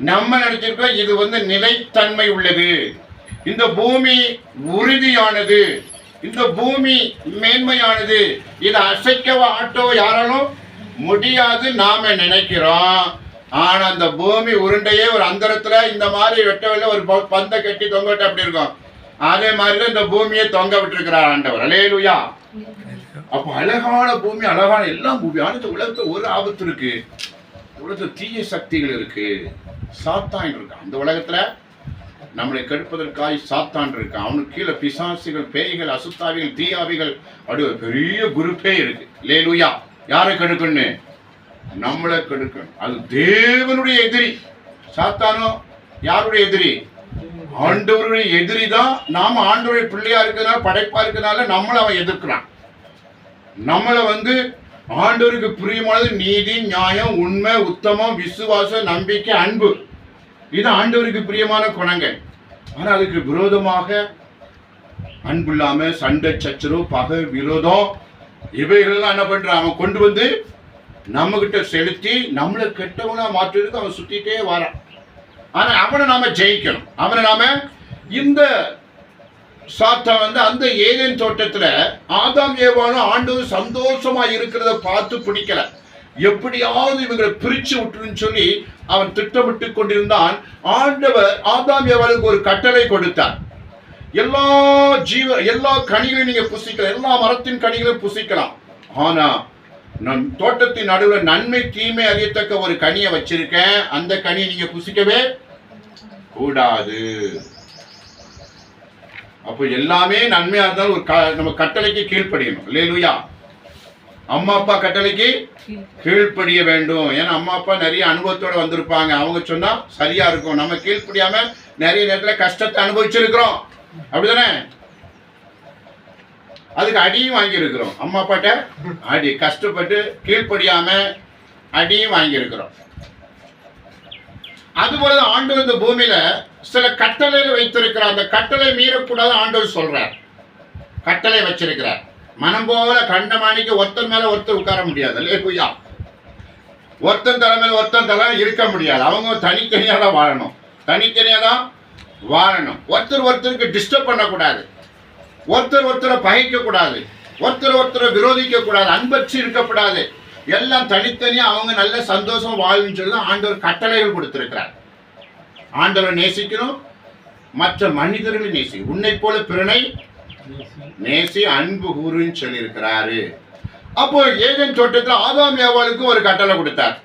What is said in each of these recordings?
நம்ம நினைச்சிருக்கோம் இது வந்து நிலைத்தன்மை உள்ளது. இந்த பூமி உறுதியானது. இந்த பூமி மேன்மையானது. இதை அசைக்கவோ ஆட்டோ யாராலும் முடியாது நாம நினைக்கிறோம். ஆனா அந்த பூமி உருண்டையே ஒரு அந்தரத்துல இந்த மாதிரி வெட்டவில்ல ஒரு ப- பந்தை கட்டி தொங்க விட்டு அப்படி இருக்கும்? அதே மாதிரி தான் இந்த பூமியை தொங்க விட்டுருக்கிறார் ஆண்டவர். அலேலுயா அப்போ அழகான பூமி அழகான எல்லா பூமி. ஆனா உலகத்துல ஒரு ஆபத்து இருக்கு. உலகத்துல தீய சக்திகள் இருக்கு. சாத்தான் இருக்கான் அந்த உலகத்தில் நம்மளை கெடுப்பதற்காய் சாத்தான் இருக்கான் அவனுக்கு கீழே பிசாசுகள் பேய்கள் அசுத்தாவிகள் தீயாவிகள் அப்படி ஒரு பெரிய குரூப்பே இருக்கு. லேலுயா யாரை கெடுக்கணும்னு நம்மளை கெடுக்கணும் அது தேவனுடைய எதிரி. சாத்தானோ? யாருடைய எதிரி? ஆண்டவருடைய எதிரி தான். நாம் ஆண்டவருடைய பிள்ளையா இருக்கிறதுனால படைப்பா இருக்கிறதுனால நம்மளை அவன் எதிர்க்கிறான். நம்மளை வந்து ஆண்டோருக்கு பிரியமானது நீதி நியாயம் உண்மை உத்தமம் விசுவாசம் நம்பிக்கை அன்பு. இது ஆண்டவருக்கு பிரியமான குணங்கள் ஆனால் அதுக்கு விரோதமாக அன்பு இல்லாம சண்டை சச்சரவு பகை விரோதம் இவைகள்லாம் என்ன பண்ணுறான் அவன் கொண்டு வந்து நம்ம கிட்ட செலுத்தி நம்மளை கெட்டவனா மாற்றுறதுக்கு அவன் சுத்திட்டே வரான். ஆனா அவனை நாம ஜெயிக்கணும். அவனை நாம இந்த சாத்தான் வந்து அந்த ஏதேன் தோட்டத்துல ஆதாம் ஏவானும் ஆண்டவர் சந்தோஷமா இருக்கிறத பார்த்து பிடிக்கல. எப்படியாவது இவங்களை பிரிச்சு விட்டுன்னு சொல்லி அவன் திட்டமிட்டு கொண்டிருந்தான். ஆண்டவர் ஆதாம் ஏவாளுக்கு ஒரு கட்டளை கொடுத்தார். எல்லா ஜீவ எல்லா கனிகளையும் நீங்க புசிக்கலாம். எல்லா மரத்தின் கனிகளையும் புசிக்கலாம். ஆனா நம் தோட்டத்தின் நடுவில் நன்மை தீமை அறியத்தக்க ஒரு கனியை வச்சிருக்கேன். அந்த கனியை நீங்க புசிக்கவே கூடாது. அப்போ எல்லாமே நன்மையா இருந்தாலும் ஒரு க- நம்ம கட்டளைக்கு கீழ்ப்படியணும். இல்லையா அம்மா அப்பா கட்டளைக்கு கீழ்ப்படிய வேண்டும். ஏன்னா அம்மா அப்பா நிறைய அனுபவத்தோட வந்திருப்பாங்க. அவங்க சொன்னா சரியா இருக்கும். நம்ம கீழ்ப்படியாம நிறைய நேரத்துல கஷ்டத்தை அனுபவிச்சிருக்கிறோம். அப்படிதானே? அதுக்கு அடியும் வாங்கியிருக்கிறோம். அம்மா அப்பாட்ட அடி கஷ்டப்பட்டு கீழ்ப்படியாம அடியும் வாங்கியிருக்கிறோம். அதுபோல ஆண்டு ஆண்டவர் இந்த பூமியில சில கட்டளைகள் வைத்திருக்கிறார். அந்த கட்டளை மீறக்கூடாது ஆண்டவர் சொல்றார். கட்டளை வச்சிருக்கிறார். மனம் போல கண்டமானிக்கு ஒருத்தர் மேல ஒருத்தர் உட்கார முடியாது. இல்லையே குய்யா ஒருத்தன் தலைமையில் ஒருத்தன் தலை இருக்க முடியாது. அவங்க தனித்தனியாக தான் வாழணும். தனித்தனியாக தான் வாழணும். ஒருத்தர் ஒருத்தருக்கு டிஸ்டர்ப் பண்ணக்கூடாது. ஒருத்தர் ஒருத்தரை பகைக்கக்கூடாது. ஒருத்தர் ஒருத்தரை விரோதிக்கக்கூடாது. அன்பற்றி இருக்கக்கூடாது. எல்லாம் தனித்தனியாக அவங்க நல்ல சந்தோஷம் வாழுன்னு சொல்லி தான் ஆண்டவர் கட்டளைகள் கொடுத்துருக்கிறார். ஆண்டவரை நேசிக்கணும் மற்ற மனிதர்களை நேசி. உன்னை போல பிறனை நேசி அன்பு கூறுன்னு சொல்லியிருக்கிறாரு. அப்போ ஏதேன் தோட்டத்தில் ஆதாம் ஏவாளுக்கு ஒரு கட்டளை கொடுத்தார்.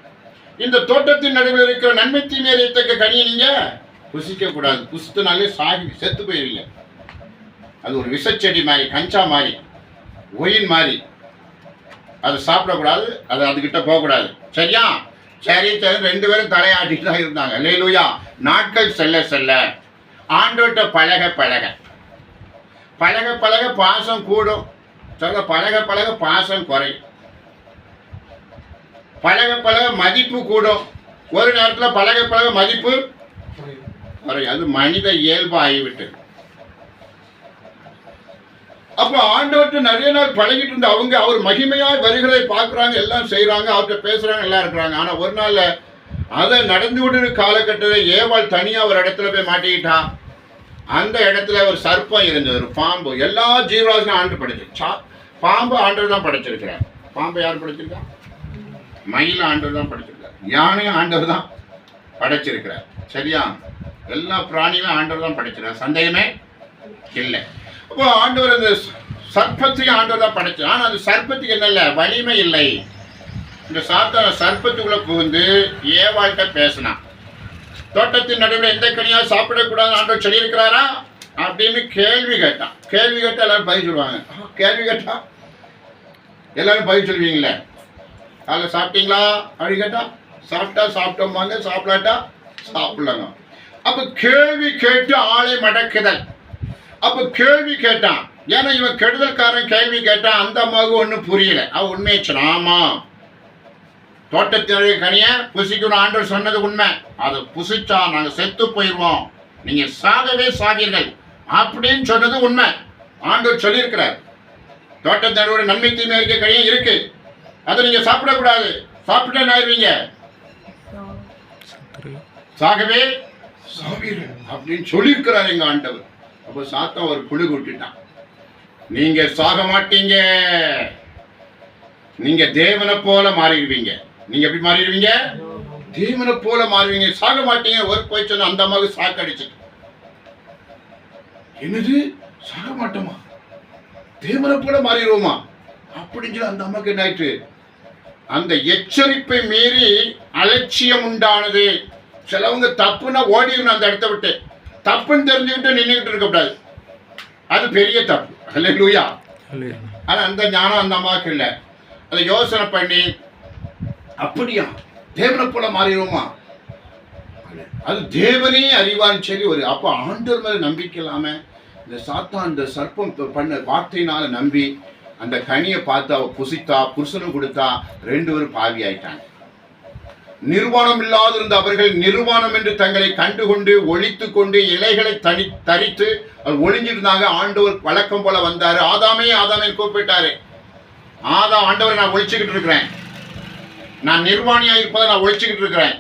இந்த தோட்டத்தின் நடுவில் இருக்கிற நன்மை தீமை அறியத்தக்க கனியை நீங்க புசிக்க கூடாது. புசித்தனாலே சாகி செத்து போயிருவீங்க அது ஒரு விஷச்செடி மாதிரி கஞ்சா மாதிரி ஒயின் மாதிரி. அது சாப்பிடக்கூடாது அது அதுகிட்ட போகக்கூடாது. சரியா? சரி ரெண்டு பேரும் தலையாட்டிட்டு தான் இருந்தாங்க. லேலுயா நாட்கள் செல்ல செல்ல ஆண்டோட்ட பழக பழக. பழக பழக பாசம் கூடும். சொல்ல பழக பழக பாசம் குறையும். பழக பழக மதிப்பு கூடும். ஒரு நேரத்தில் பழக பழக மதிப்பு குறையும். அது மனித இயல்பு ஆகிவிட்டது அப்போ ஆண்டவர்கிட்ட நிறைய நாள் பழகிட்டு இருந்த அவங்க அவர் மகிமையாய் வருகிறதை பார்க்குறாங்க எல்லாம் செய்கிறாங்க அவர்கிட்ட பேசுகிறாங்க எல்லாம் இருக்கிறாங்க. ஆனால் ஒரு நாளில் அதை நடந்து விடுற காலகட்டத்தில் ஏவாள் தனியாக ஒரு இடத்துல போய் மாட்டிக்கிட்டான் அந்த இடத்துல ஒரு சர்ப்பம் இருந்தது ஒரு பாம்பு. எல்லா ஜீவராசியும் ஆண்டு படைச்சிருச்சா சா- பாம்பு ஆண்டவர் தான் படைச்சிருக்கிறார். பாம்பை யார் படைச்சிருக்கா? மயில் ஆண்டவர் தான் படைச்சிருக்கார். யானையும் ஆண்டவர் தான் படைச்சிருக்கிறார். சரியா? எல்லா பிராணிகளும் ஆண்டவர் தான் படைச்சிருக்கார் சந்தேகமே இல்லை. அப்போ ஆண்டவர் அந்த சர்ப்பத்தையும் ஆண்டவர் தான் படைச்சார். ஆனால் அந்த சர்ப்பத்துக்கு என்ன இல்லை வலிமை இல்லை. இந்த சாத்தான சர்ப்பத்துக்குள்ளே புகுந்து ஏவாள்கிட்ட பேசினான். தோட்டத்தின் நடுவில் எந்த கனியாக சாப்பிடக்கூடாது ஆண்டவர் சொல்லியிருக்கிறாரா? அப்படின்னு கேள்வி கேட்டான். கேள்வி கேட்டால் எல்லாரும் பதில் சொல்லுவாங்க. கேள்வி கேட்டா? எல்லாரும் பதில் சொல்லுவீங்களே? அதில் சாப்பிட்டீங்களா? அப்படி கேட்டா சாப்பிட்டா சாப்பிட்டோம்பாங்க சாப்பிடாட்டா சாப்பிடலங்க. அப்போ கேள்வி கேட்டு ஆளை மடக்குதல். அப்ப கேள்வி கேட்டான். ஏன்னா இவன் கெடுதல்காரன் கேள்வி கேட்டான். அந்த அம்மாவுக்கு ஒன்றும் புரியல. அவன் உண்மையை சொன்னான். ஆமா. தோட்டத்தினுடைய கனியை புசிக்கணும். ஆண்டவர் சொன்னது உண்மை. அதை புசிச்சா நாங்க செத்து போயிடுவோம் நீங்க சாகவே சாவீர்கள் அப்படின்னு சொன்னது உண்மை. ஆண்டவர் சொல்லியிருக்கிறார். தோட்டத்தினுடைய நன்மை தீமை இருக்க கனியும் இருக்கு. அதை நீங்க சாப்பிடக்கூடாது. சாப்பிட்டா என்ன ஆயிருவீங்க? சாகவே அப்படின்னு சொல்லியிருக்கிறார் எங்க ஆண்டவர். அப்போ சாத்தா ஒரு புழு விட்டுட்டான் நீங்க சாக மாட்டீங்க. நீங்க தேவனை போல மாறிடுவீங்க. நீங்க எப்படி மாறிடுவீங்க? தேவனை போல மாறுவீங்க. சாக மாட்டீங்க. ஒரு போய் சொன்ன அந்த அம்மாவுக்கு சாக்கு அடிச்சுட்டு. என்னது? சாக மாட்டோமா? தேவனை போல மாறிடுவோமா? அப்படின்னு சொல்லி அந்த அம்மாக்கு என்ன அந்த எச்சரிப்பை மீறி அலட்சியம் உண்டானது. சிலவங்க தப்புன்னா ஓடிடணும் அந்த இடத்த விட்டு. தப்புன்னு தெரிஞ்சுக்கிட்டு நின்றுக்கிட்டு இருக்கக்கூடாது. அது பெரிய தப்பு. அல்ல லூயா ஆனால் அந்த ஞானம் அந்த அம்மாவுக்கு இல்லை. அதை யோசனை பண்ணி அப்படியா? தேவனை போல மாறிடுவோமா? அது தேவனே அறிவான்னு சொல்லி ஒரு அப்போ ஆண்டவர் மேல நம்பிக்கை இல்லாம இந்த சாத்தான் இந்த சர்ப்பம் பண்ண வார்த்தையினால நம்பி அந்த கனியை பார்த்து அவ புசித்தா புருஷனும் கொடுத்தா ரெண்டு பேரும் பாவி ஆயிட்டாங்க. நிர்வாணம் இல்லாதிருந்த அவர்கள் நிர்வாணம் என்று தங்களை கண்டுகொண்டு ஒழித்து கொண்டு இலைகளை தனி தரித்து ஒளிஞ்சிருந்தாங்க. ஆண்டவர் வழக்கம் போல வந்தாரு. ஆதாமே ஆதாமே கூப்பிட்டாரு. ஆதா ஆண்டவரை நான் ஒழிச்சுக்கிட்டு இருக்கிறேன். நான் நிர்வாணியாக இருப்பதை நான் ஒழிச்சுக்கிட்டு இருக்கிறேன்.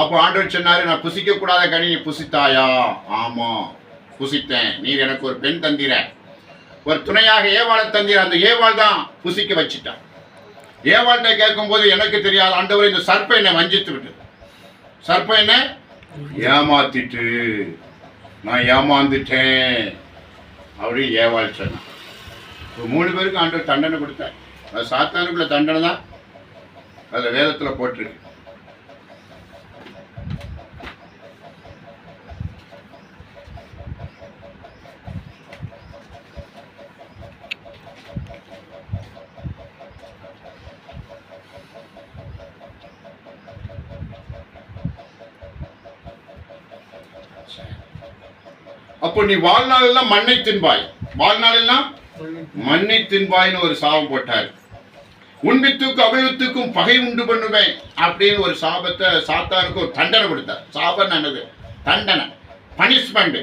அப்போ ஆண்டவர் சொன்னாரு நான் புசிக்க கூடாத கனி நீ புசித்தாயா? ஆமா புசித்தேன். நீர் எனக்கு ஒரு பெண் தந்திர. ஒரு துணையாக ஏவாளை தந்தீர். அந்த ஏவாள் தான் புசிக்க வச்சிட்டான். ஏவாள்கிட்ட கேட்கும்போது எனக்கு தெரியாது ஆண்டவர் இந்த சர்ப்பம் என்னை வஞ்சித்து விட்டது. சர்ப்ப என்ன? ஏமாத்திட்டு. நான் ஏமாந்துட்டேன். அப்படி ஏவாள் சொன்னான். இப்போ மூணு பேருக்கு ஆண்டவர் தண்டனை கொடுத்தார். அது சாத்தானுக்குள்ள தண்டனை தான் அதில் வேதத்தில் போட்டிருக்கு. அப்போ நீ வாழ்நாளெல்லாம் மண்ணை தின்பாய். வாழ்நாளெல்லாம் மண்ணை தின்பாய்னு ஒரு சாபம் போட்டார். உண்மைத்துக்கும் அவிழ்த்துக்கும் பகை உண்டு பண்ணுவேன் அப்படின்னு ஒரு சாபத்தை சாத்தானுக்கு ஒரு தண்டனை கொடுத்தார். சாபம் என்னது? தண்டனை. பனிஷ்மெண்ட்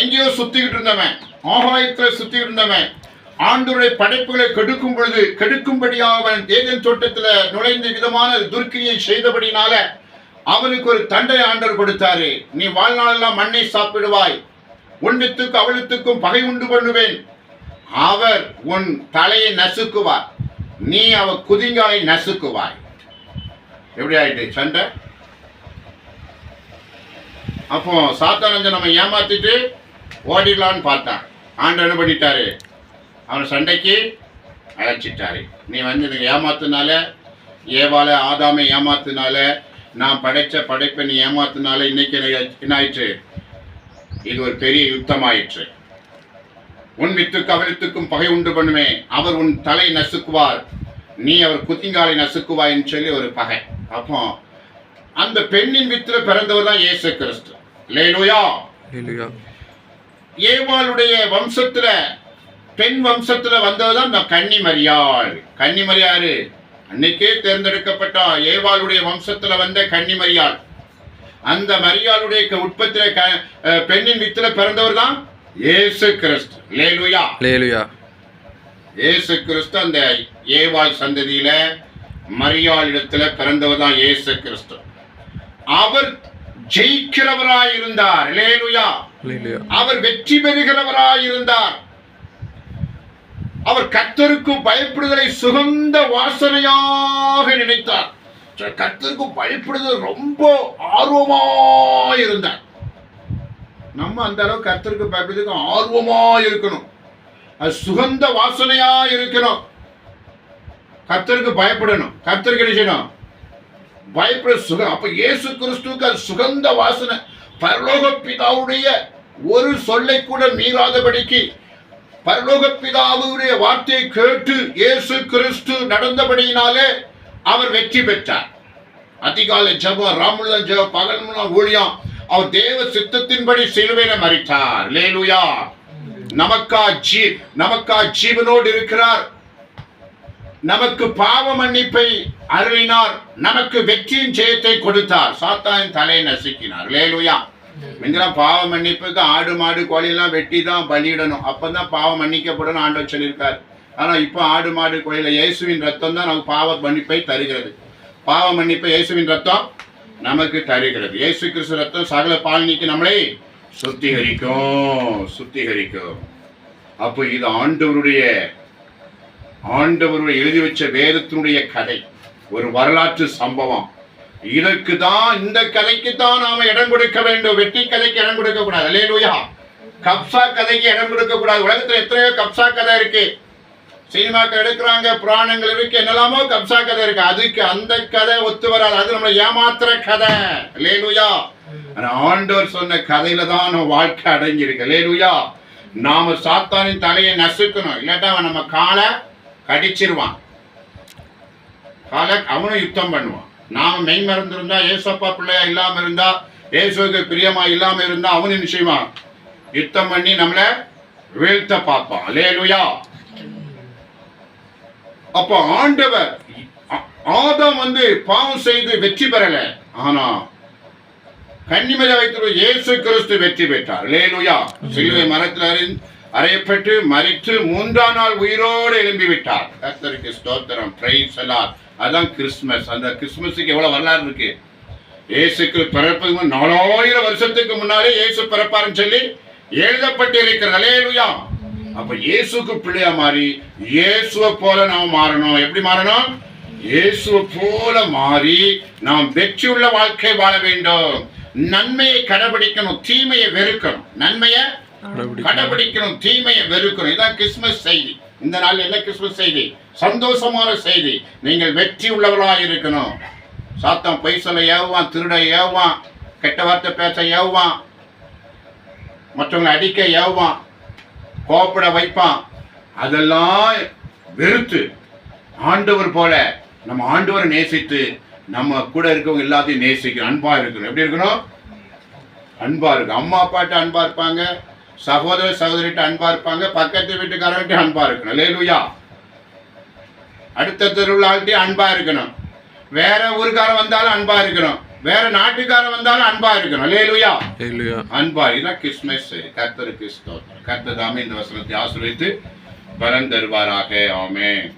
எங்கேயோ சுத்திக்கிட்டு இருந்தவன் ஆகாயத்துல சுத்திக்கிட்டு இருந்தவன் ஆண்டுரை படைப்புகளை கெடுக்கும் பொழுது கெடுக்கும்படியாக அவன் தேதன் தோட்டத்தில் நுழைந்த விதமான துர்க்கிரியை செய்தபடினால அவனுக்கு ஒரு தண்டை ஆண்டர் கொடுத்தாரு. நீ வாழ்நாளெல்லாம் மண்ணை சாப்பிடுவாய். உன் அவளுத்துக்கும் பகை உண்டு பண்ணுவேன். அவர் உன் தலையை நசுக்குவார். நீ அவ குதிங்காலை நசுக்குவாய். எப்படி ஆயிட்டு? சண்டை? அப்போ சாத்தானந்த நம்ம ஏமாத்திட்டு ஓடிடலான்னு பார்த்தான். ஆண்டு என்ன பண்ணிட்டாரு? அவனை சண்டைக்கு அழைச்சிட்டாரு. நீ வந்து ஏமாத்தினால ஏமாத்துனால ஏவால ஆதாமை ஏமாத்தினால நான் படைச்ச படைப்பை நீ ஏமாத்துனால இன்னைக்கு என்ன ஆயிற்று இது ஒரு பெரிய யுத்தம் ஆயிற்று உன் வித்துக்கு அவரித்துக்கும் பகை உண்டு பண்ணுமே. அவர் உன் தலை நசுக்குவார். நீ அவர் குத்திங்காலை நசுக்குவாய்ன்னு சொல்லி ஒரு பகை. அப்போ அந்த பெண்ணின் வித்துல பிறந்தவர் தான் இயேசு கிறிஸ்து. லேலுயா ஏவாளுடைய வம்சத்துல பெண் வம்சத்துல வந்ததுதான் இந்த கன்னிமரியாள். கன்னிமரியாரு அன்னைக்கே தேர்ந்தெடுக்கப்பட்ட ஏவாளுடைய வம்சத்துல வந்த கன்னிமரியாள் அந்த மரியாளுடைய உற்பத்தியில பெண்ணின் வித்துல பிறந்தவர் தான் இயேசு கிறிஸ்து. லேலுயா. லேலுயா. இயேசு கிறிஸ்து அந்த ஏவாள் சந்ததியில மரியாள் இடத்துல பிறந்தவர் தான் இயேசு கிறிஸ்து. அவர் ஜெயிக்கிறவராய் இருந்தார் லேலுயா. அவர் வெற்றி பெறுகிறவராய் இருந்தார் அவர் கத்தருக்கு பயப்படுதலை சுகந்த வாசனையாக நினைத்தார். கத்தருக்கு பயப்படுதல் ரொம்ப ஆர்வமா இருந்தார். நம்ம அந்த அளவு கர்த்தருக்கு பயப்படுறதுக்கு ஆர்வமா இருக்கணும். அது சுகந்த வாசனையா இருக்கணும். கர்த்தருக்கு பயப்படணும். கர்த்தருக்கு என்ன செய்யணும்? பயப்பட சுகம். அப்ப இயேசு கிறிஸ்துக்கு அது சுகந்த வாசனை. பரலோக பிதாவுடைய ஒரு சொல்லை கூட மீறாதபடிக்கு பரலோக பிதாவுடைய வார்த்தையை கேட்டு இயேசு கிறிஸ்து நடந்தபடியினாலே அவர் வெற்றி பெற்றார். அதிகாலை ஜபம் ராமுல ஜெபம் பகல்முல ஊழியம் அவர் தேவ சித்தத்தின்படி சிலுவையில மறித்தார் லேலுயா நமக்கா ஜீ நமக்கா ஜீவனோடு இருக்கிறார். நமக்கு பாவ மன்னிப்பை அருளினார். நமக்கு வெற்றியின் ஜெயத்தை கொடுத்தார். சாத்தாயின் தலையை நசுக்கினார். லேலுயா முன்னெல்லாம் பாவ மன்னிப்புக்கு ஆடு மாடு கோழியெல்லாம் வெட்டி தான் பலியிடணும். அப்பதான் பாவம் மன்னிக்கப்படும் ஆண்டவர் சொல்லியிருக்கார். ஆனால் இப்போ ஆடு மாடு கோழியில் இயேசுவின் ரத்தம் தான் நமக்கு பாவ மன்னிப்பை தருகிறது. பாவ மன்னிப்பை இயேசுவின் ரத்தம் நமக்கு தருகிறது. இயேசு கிறிஸ்து ரத்தம் சகல பால் நம்மளை சுத்திகரிக்கும் சுத்திகரிக்கும். அப்போ இது ஆண்டவருடைய ஆண்டவருடைய எழுதி வச்ச வேதத்தினுடைய கதை. ஒரு வரலாற்று சம்பவம். இதற்கு தான் இந்த கதைக்கு தான் நாம இடம் கொடுக்க வேண்டும். வெட்டி கதைக்கு இடம் கொடுக்க கூடாது இல்லையா கப்சா கதைக்கு இடம் கொடுக்க கூடாது உலகத்துல எத்தனையோ கப்சா கதை இருக்கு. சினிமாக்கள் எடுக்கிறாங்க புராணங்கள் இருக்கு என்னெல்லாமோ கப்சா கதை இருக்கு. அதுக்கு அந்த கதை ஒத்து வராது. அது நம்மளை ஏமாத்துற கதை. லேலுயா ஆண்டவர் சொன்ன கதையில தான் நம்ம வாழ்க்கை அடங்கி இருக்கு லேலுயா நாம சாத்தானின் தலையை நசுக்கணும். இல்லாட்டா அவன் நம்ம காலை கடிச்சிருவான். காலை அவனும் யுத்தம் பண்ணுவான். நாம மெய் மறந்திருந்தா ஏசப்பா பிள்ளையா இல்லாம இருந்தா ஏசுக்கு பிரியமா இல்லாம இருந்தா அவனு நிச்சயமா யுத்தம் பண்ணி நம்மளை வீழ்த்த பார்ப்பான். லேலுயா அப்ப ஆண்டவர் ஆதம் வந்து பாவம் செய்து வெற்றி பெறல. ஆனா கன்னிமலை வைத்திருந்த இயேசு கிறிஸ்து வெற்றி பெற்றார். லேலுயா சிலுவை மரத்தில் அறையப்பட்டு மறித்து மூன்றாம் நாள் உயிரோடு எழும்பி விட்டார் கர்த்தருக்கு ஸ்தோத்திரம். பிரைஸ் எல்லாம் அதான் கிறிஸ்மஸ் அந்த கிறிஸ்மஸுக்கு எவ்வளவு வரலாறு இருக்கு? இயேசுக்கு பிறப்பதுக்கு நாலாயிரம் வருஷத்துக்கு முன்னாலே இயேசு பிறப்பாருன்னு சொல்லி எழுதப்பட்டு இருக்கிறது அலேலுயா அப்ப இயேசுக்கு பிள்ளையா மாறி இயேசுவை போல நாம் மாறணும். எப்படி மாறணும்? இயேசுவை போல மாறி நாம் வெற்றியுள்ள வாழ்க்கை வாழ வேண்டும். நன்மையை கடைபிடிக்கணும் தீமையை வெறுக்கணும். நன்மையை கடைபிடிக்கணும் தீமையை வெறுக்கணும். இதான் கிறிஸ்துமஸ் செய்தி. இந்த நாள் என்ன கிறிஸ்துமஸ் செய்தி? சந்தோஷமான செய்தி. நீங்கள் வெற்றி உள்ளவர்களாக இருக்கணும். சாத்தம் பொய் சொல்ல ஏவுவான் திருட ஏவுவான் கெட்ட வார்த்தை பேச ஏவுவான் மற்றவங்களை அடிக்க ஏவுவான் கோப்பட வைப்பான். அதெல்லாம் வெறுத்து ஆண்டவர் போல நம்ம ஆண்டவரை நேசித்து நம்ம கூட இருக்கவங்க எல்லாத்தையும் நேசிக்கணும். அன்பா இருக்கணும். எப்படி இருக்கணும்? அன்பா இருக்கு அம்மா அப்பாட்ட அன்பா இருப்பாங்க. சகோதர சகோதரிட்ட அன்பா இருப்பாங்க பக்கத்து வீட்டுக்காரர்கிட்ட அன்பா இருக்கணும். லேலுயா அடுத்த தெருவிழாக்கிட்டே அன்பா இருக்கணும். வேற ஊருக்காரன் வந்தாலும் அன்பா இருக்கணும். வேற நாட்டுக்காரன் வந்தாலும் அன்பா இருக்கணும். லேலுயா அன்பா இதுதான் கிறிஸ்மஸ் கர்த்தருக்கு கர்த்தர் தாமே இந்த வசனத்தை ஆசிரியத்து பலன் தருவாராக. ஆமென்.